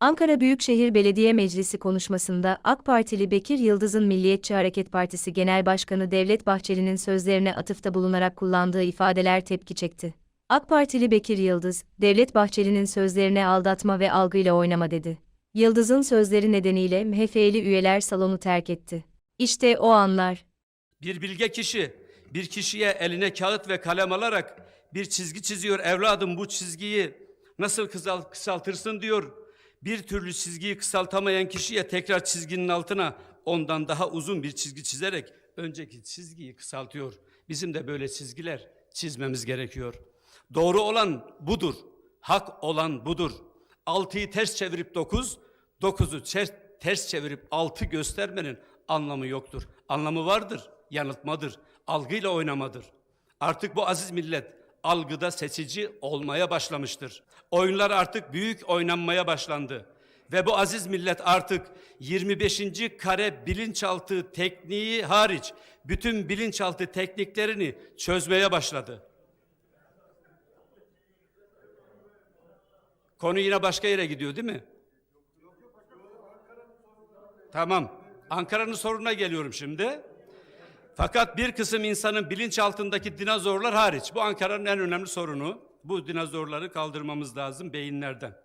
Ankara Büyükşehir Belediye Meclisi konuşmasında AK Partili Bekir Yıldız'ın Milliyetçi Hareket Partisi Genel Başkanı Devlet Bahçeli'nin sözlerine atıfta bulunarak kullandığı ifadeler tepki çekti. AK Partili Bekir Yıldız, Devlet Bahçeli'nin sözlerine aldatma ve algıyla oynama dedi. Yıldız'ın sözleri nedeniyle MHF'li üyeler salonu terk etti. İşte o anlar. Bir bilge kişi bir kişiye eline kağıt ve kalem alarak bir çizgi çiziyor. Evladım bu çizgiyi nasıl kısal- kısaltırsın diyor. Bir türlü çizgiyi kısaltamayan kişiye tekrar çizginin altına ondan daha uzun bir çizgi çizerek önceki çizgiyi kısaltıyor. Bizim de böyle çizgiler çizmemiz gerekiyor. Doğru olan budur. Hak olan budur. Altıyı ters çevirip dokuz, dokuzu ters, ters çevirip altı göstermenin anlamı yoktur. Anlamı vardır, yanıltmadır, algıyla oynamadır. Artık bu aziz millet algıda seçici olmaya başlamıştır. Oyunlar artık büyük oynanmaya başlandı. Ve bu aziz millet artık 25. kare bilinçaltı tekniği hariç bütün bilinçaltı tekniklerini çözmeye başladı. Konu yine başka yere gidiyor değil mi? Tamam. Ankara'nın sorununa geliyorum şimdi. Fakat bir kısım insanın bilinçaltındaki dinozorlar hariç. Bu Ankara'nın en önemli sorunu. Bu dinozorları kaldırmamız lazım beyinlerden.